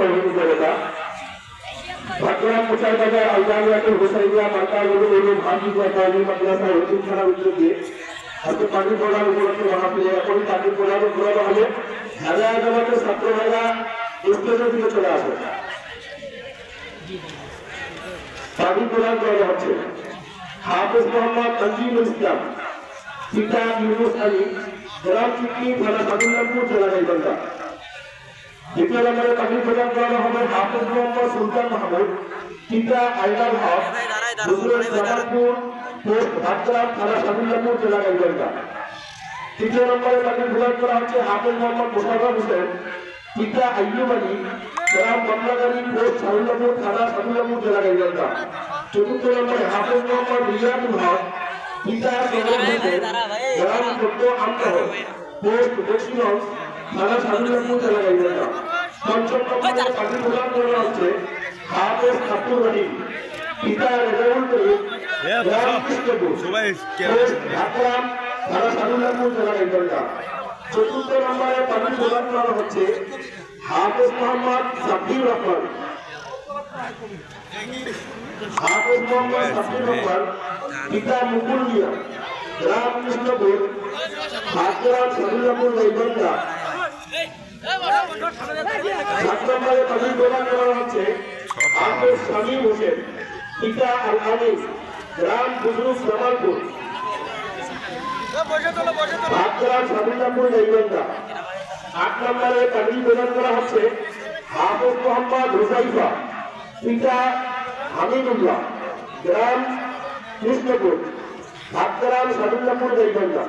তৌহিদি জনতা ভাগ্যরাম প্রচার বাজার আলজামিয়াতুল হুসাইনিয়া মার্কাজুল উলুম হাফিজিয়া তালিম মাদ্রাসা রসুল ছাড়া উদ্যোগে আজকে পানি প্রদান উপলক্ষে মহাপ্রিয় এখন পানি প্রদান ঘোরানো হবে হাজার জামাতের ছাত্ররা স্টেজের দিকে চলে আসে পানি প্রদান করা হচ্ছে হাফিজ মোহাম্মদ তঞ্জিমুল ইসলাম পিতা ইউনুস আলী গ্রাম চিটনি থানা দ্বিতীয় নম্বরে পানি প্রদান করানো হবে হাফিজ মোহাম্মদ সুলতান মাহমুদ, পিতা আইনাল হক, হুজুর জামালপুর পোস্ট ভাটগ্রাম থানা সাদুল্লাপুর জেলা গাইবান্ধা তৃতীয় নম্বরে পানি প্রদান করা হচ্ছে হাফিজ মোহাম্মদ মুশারফ হোসেন, পিতা আইয়ুব আলী গ্রাম কমলাগাড়ি পোস্ট সাদুল্লাপুর থানা সাদুল্লাপুর জেলা গাইবান্ধা চতুর্থ নম্বরে হাফিজ মোহাম্মদ রিয়াদুল হক, পিতা গ্রাম চোদ্দ আমতহ পোস্ট দক্ষিণগঞ্জ থানা সাদুল্লাপুর জেলা গাইবান্ধা পঞ্চম নম্বরে পানি প্রদান করা হচ্ছে হাফেজ আব্দুর রহিম পিতা রেজাউল করিম ঢাকরাম থানা সাদুল্লাপুর জেলা গাইবান্ধা চতুর্থ নম্বরে পানি প্রদান করা হচ্ছে হাফেজ মোহাম্মদ সাব্বির রহমান। হাফেজ মোহাম্মদ সাব্বির রহমান পিতা মুকুল মিয়া গ্রাম কৃষ্ণপুর ভাগ্যরাম সাদুল্লাপুর গাইবান্ধা সাত নম্বরে পানি প্রদান করা হচ্ছে হাফেজ শামীম হোসেন, পিতা আল আমিন গ্রাম বুজরুক জামালপুর ভাগ্যরাম সাদুল্লাপুর গাইবান্ধা আট নম্বরে পানি প্রদান করা হচ্ছে হাফেজ মোহাম্মদ হুসাইফা, পিতা হামিদুল্লাহ, গ্রাম কৃষ্ণপুর। ভাগ্যরাম সাদুল্লাপুর গাইবান্ধা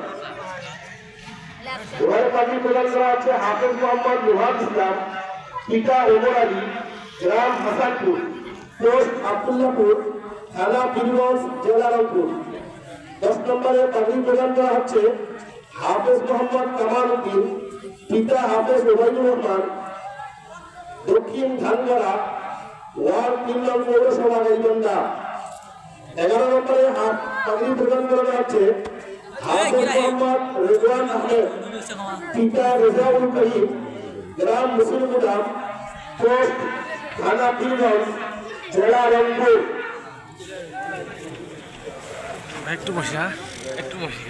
উভয় পানি প্রদান করা হচ্ছে হাফেজ মোহাম্মদ লোহাদ ইসলাম, পিতা ওমর আলী, গ্রাম হাসানপুর, পোস্ট আবদুল্লাপুর থানা পীরগঞ্জ জেলা রংপুর। দশ নম্বরে পানি প্রদান করা হচ্ছে হাফেজ মোহাম্মদ কামাল উদ্দিন, পিতা হাফেজ ওবায়দুর রহমান। দক্ষিণ ধানগড়া, ওয়ার্ড তিন নং পৌরসভা গাইবান্ধা এগারো নম্বরে হাফ পানি প্রদান করা হচ্ছে মোহাম্মদ রেজওয়ান আহমেদ পিতা রেজাউল করিম গ্রাম মুসলিমুলাম পোস্ট থানা পীরগঞ্জ জেলা রংপুর। একটু বসে হ্যাঁ? একটু বসে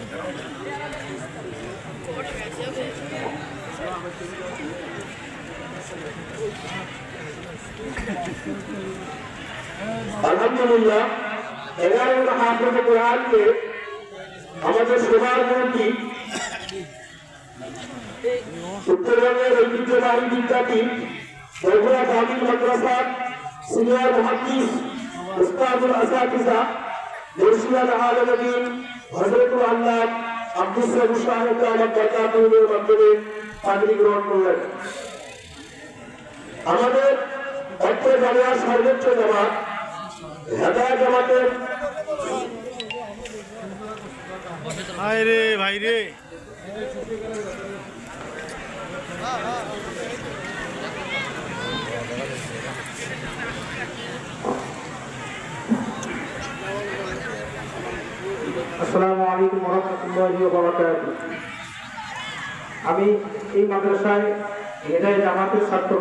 আলহামদুলিল্লাহ এগারো হাফেজ কোরআনকে আমাদের সবার মন্ত্রী। উত্তরবঙ্গের ঐতিহ্যবাহী বিদ্যাপীঠ, বগুড়া কামিল মাদ্রাসা, সিনিয়র মহাদিস, উস্তাদুল আসাকিজা মুর্শিদাল আলমদিন হজরতুল আল্লাহ আব্দুল সাবু সাহেব আমার বরকাতুলের মাধ্যমে পাগড়ি গ্রহণ করলেন। আমাদের অর্থ জামিয়ার সর্বোচ্চ জামাত হেদায় জামাতের ভাই রে ভাই রে আসসালামু আলাইকুম রহমতুল্লাহি বারাকাতু আমি এই মাদ্রাসায় হেদায় জামাতের ছাত্র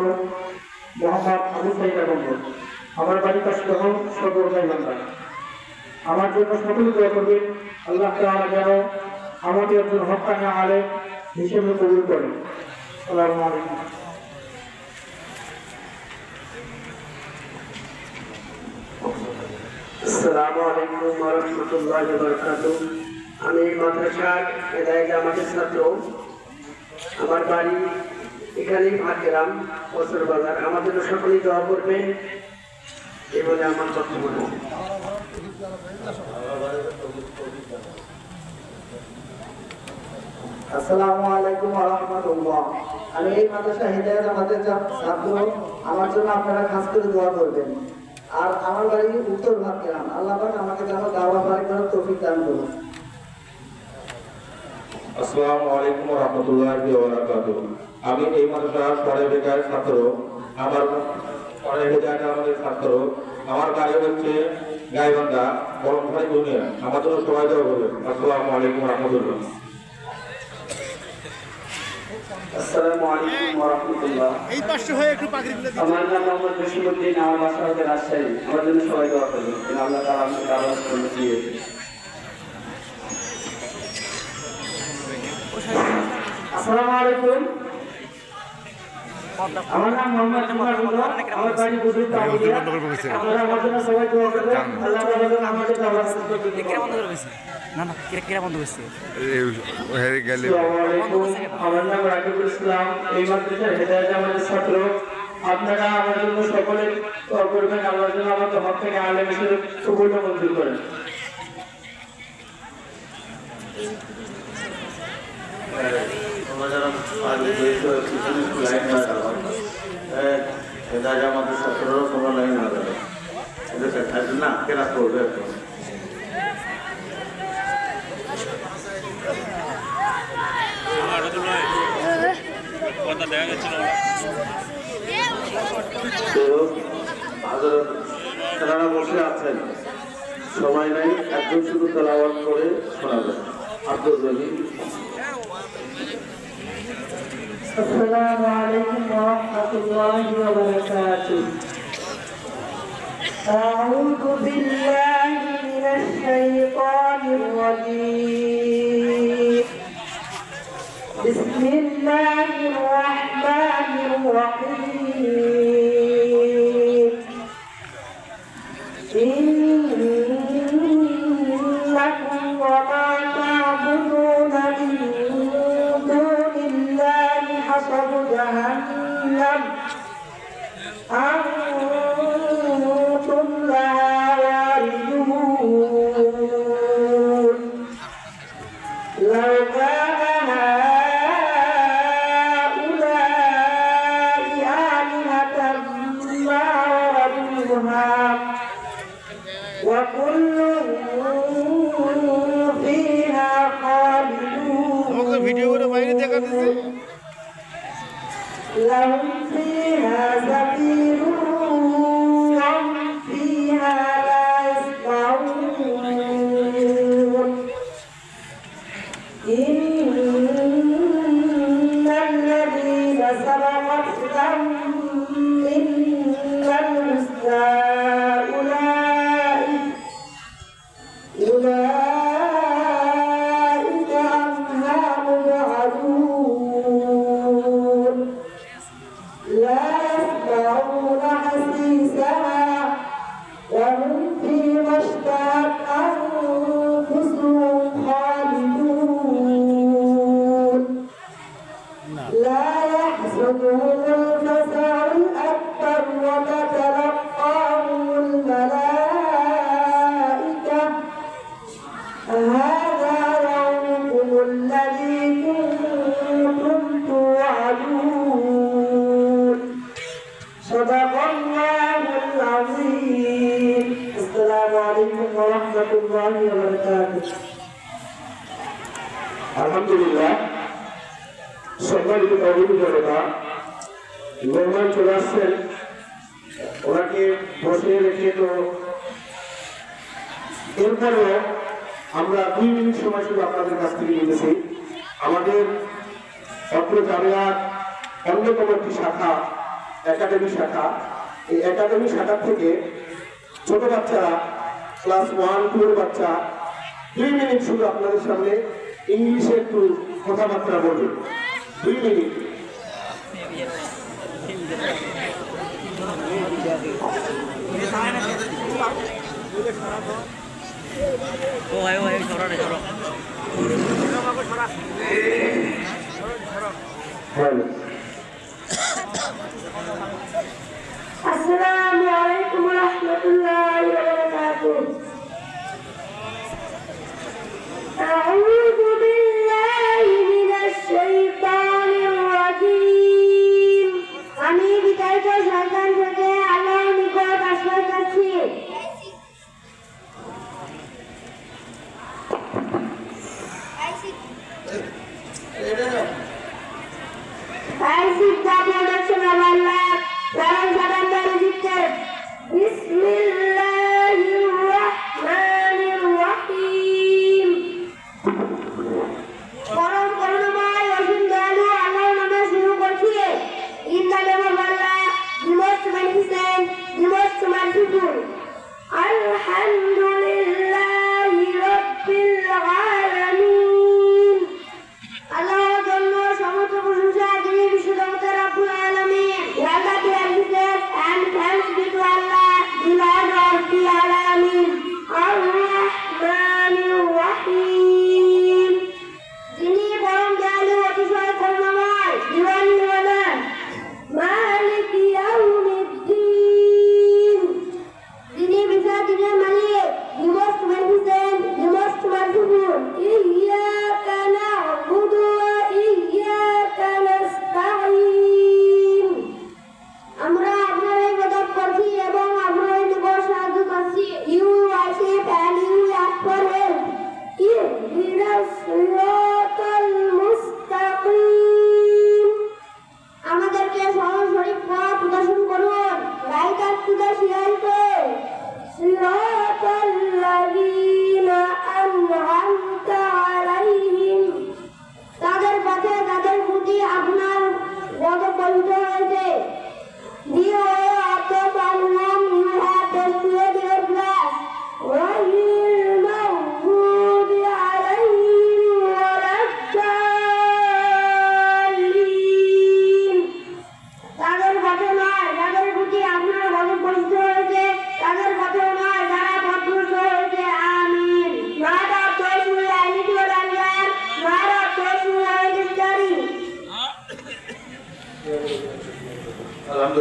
মোহাম্মদ আবু সাইদ আহমদ আমার বাড়ি কাশদহ সদর গাইবান্ধা আমার জন্য সকলে দোয়া করবেন। আল্লাহ তাআলা যেন আমাকে একজন হকানা আলে হিসেবে কবুল করেন। আসসালামু আলাইকুম। আসসালামু আলাইকুম রাহমাতুল্লাহি ওয়া বারাকাতুহু। আমি মাদ্রাসার হেদায়েত জামাতের ছাত্র। আমার বাড়ি এখানেই ভাগ্যরাম বছর বাজার। আমাদের সকলেই দোয়া করবেন। এই বলে আমার বক্তব্য আসসালামু আলাইকুম আমি এই মাদ্রাসা আমাদের ছাত্র আমার জন্য আপনারা আর আমার বাড়ি আমি এই মাদ্রাসার বেকার ছাত্র। আমার হেদায়ত আমাদের ছাত্র। আমার বাড়ি হচ্ছে গাইবান্ধা বরমখানি দুনিয়া। আমার জন্য সবাই দেওয়া করবে আসসালামু আলাইকুম রহমতুল্লাহ। আসসালামু আলাইকুম ওয়া রাহমাতুল্লাহ। এই পাশে হয়ে একটু পাখিরগুলো আমার নাম মোহাম্মদ জসিমুদ্দিন আমার বাসা হচ্ছে রাজশাহী। আমার জন্য সবাই দোয়া করবেন। যেন আল্লাহ তাআলা আমাকে আল্লাহ করে দিয়ে। আসসালামু আলাইকুম। আমার নাম মোহাম্মদ কুমার মুন্না আমার বাড়ি বুজুর্গ কামুরিয়া আপনারা আমার জন্য সবাই দোয়া করবেন। আল্লাহ তাআলা যেন আমাকে আল্লাহ করে দিয়ে না না কিরা কিরা বন্ধ করছে গেলে আমার নাম রাকিবুল ইসলাম এই মাদ্রাসার হেদায়েত আমাদের ছাত্র আপনারা আমার জন্য সকলে দোয়া করবেন আল্লাহ যেন আমাকে হক থেকে আলেম হিসেবে কবুল মঞ্জুর করেন আমাদের ছাত্ররাও তোমরা লাইন না কেনা করবে এখন তো হাজার তেনারা বসে আছেন সময় নাই একজন শুধু তেলাওয়াত করে শোনাবেন আব্দুল রহিম السلام عليكم ورحمة الله وبركاته أعوذ بالله من الشيطان الرجيم بسم الله দেখা দিচ্ছে আলহামদুলিল্লাহ, সম্মানিত কর্মী জনতা, মেহমান চলে আসছেন। ওনাকে বসে রেখে তো এরপরেও আমরা দুই মিনিট সময় শুধু আপনাদের কাছ থেকে নিতেছি। আমাদের অত্র জামিয়ার অন্যতম একটি শাখা, একাডেমি শাখা। এই একাডেমি শাখা থেকে ছোট বাচ্চারা, ক্লাস ওয়ান টু এর বাচ্চা, দুই মিনিট শুধু আপনাদের সামনে ইংলিশে একটু কথাবার্তা বলবে দুই মিনিট। ও ভাই ও ভাই সরা রে সরা।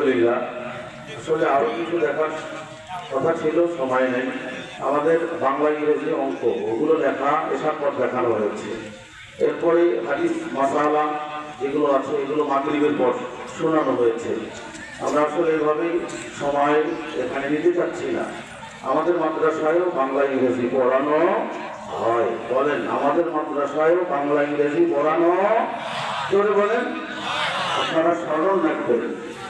আলহামদুলিল্লাহ আসলে আরও কিছু দেখার কথা ছিল, সময় নেই। আমাদের বাংলা ইংরেজি অঙ্ক, ওগুলো লেখা এসব পর দেখানো হয়েছে। এরপরে হাদিস, মাসালা যেগুলো আছে, এগুলো মাগরিবের পর শোনানো হয়েছে। আমরা আসলে এভাবেই সময় এখানে নিতে চাচ্ছি না। আমাদের মাদ্রাসায়ও বাংলা ইংরেজি পড়ানো হয়। বলেন, আমাদের মাদ্রাসায়ও বাংলা ইংরেজি পড়ানো জোরে বলেন। আপনারা স্মরণ রাখবেন।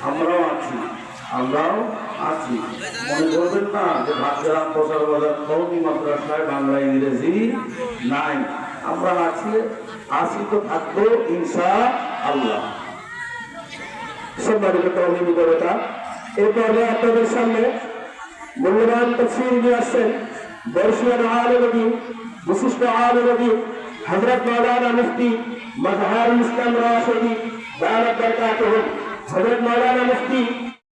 আমরাও আছি। আমরাও আছি। মনে করবেন না যে ভাগ্যরাম প্রচার বাজার কৌমি মাদ্রাসায় বাংলা, ইংরেজি নাই। আমরা আছি আছি তো থাকব ইনশা আল্লাহ সম্মানিত তহমিদি দেবতা এরপরে আপনাদের সামনে মূল্যবান তফসির নিয়ে আসছেন বর্ষিয়ান আলমী বিশিষ্ট আলমী হজরত মৌলানা মুফতি মজহারুল ইসলাম রাশদি দারত বরকাতুহ। হজরত মৌলানা মুফতি